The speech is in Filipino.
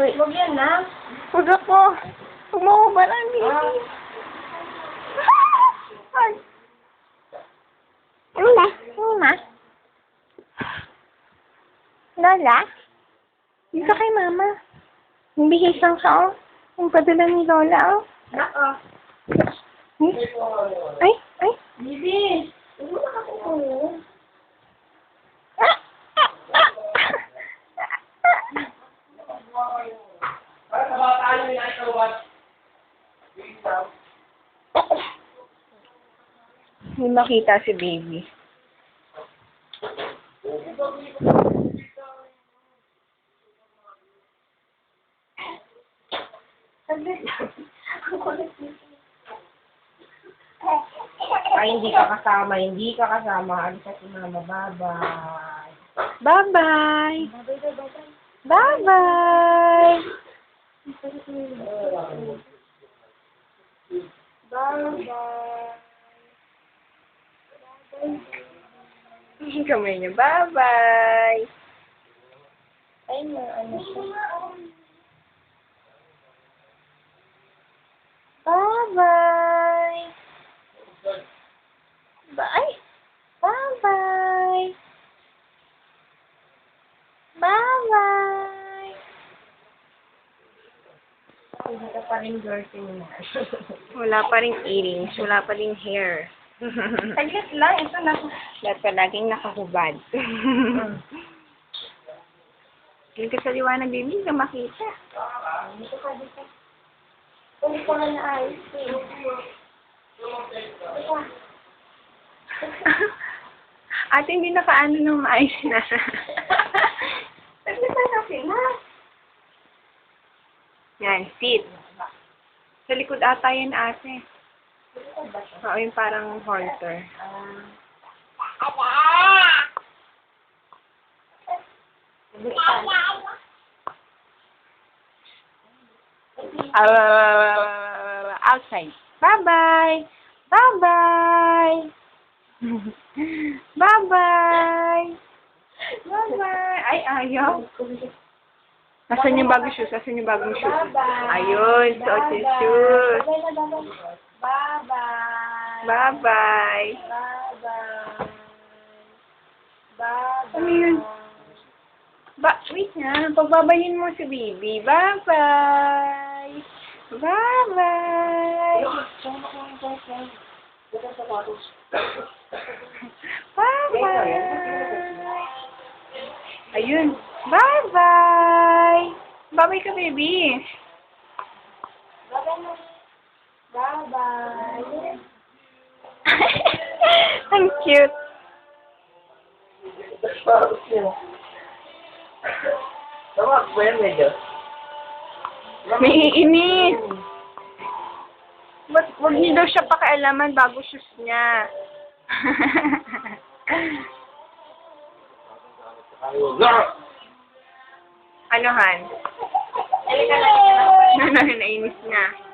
Wait. Huwag yan, na. Huwag ako. Huwag mo ako barang, baby. Ay. Ano ba? Ano ma? Lola? Dito kay mama. Yung bihis lang siya, oh. Yung padala ni Lola, oh. Nako. Hmm? Ay, ay. Bibi. Hindi makita si baby. Saglit lang. Ang kulit nito. Ay, hindi ka kasama, hindi ka kasama. Alis ka si mama, bye-bye. Bye-bye. Bye-bye. Bye-bye. Kamay niya. Bye-bye. Ay, may ano siya. Bye-bye. Bye. Bye-bye. Bye-bye. Hindi ka pa rin girlfriend mo. Wala pa ring earrings. Wala pa ring hair. Saglit lang. Ito na. Lahat pa laging nakahubad. Hindi ka sa liwanag, baby. Hindi ka makita. Dito ka, dito. Hindi ko na naayos eh. Dito. Ate, hindi nakaano nung maayos na. Saglit lang kasi na. Yan, sit. Sa likod ata yan, ate. Oo, yung parang halter. Outside. Bye-bye. Bye-bye. Bye-bye. Bye-bye. Ay, ayaw. Nasaan yung bagong shoes? Nasaan yung bagong shoes? Ayun, suot yung shoes. Bye-bye. Bye-bye. Bye-bye. Bye-bye. Bye-bye. Ano yun? Ba, wait na. Pagbabayin mo si baby. Bye-bye. Bye-bye. Bye-bye. Ayun. Bye-bye. Ka, baby. Bye-bye. Ang cute. Tawag ba yan medyo? May iinis. Ba't wag niyo daw siya pakialaman bago shoes niya? ano, Han? Halika na. Ano, nainis na.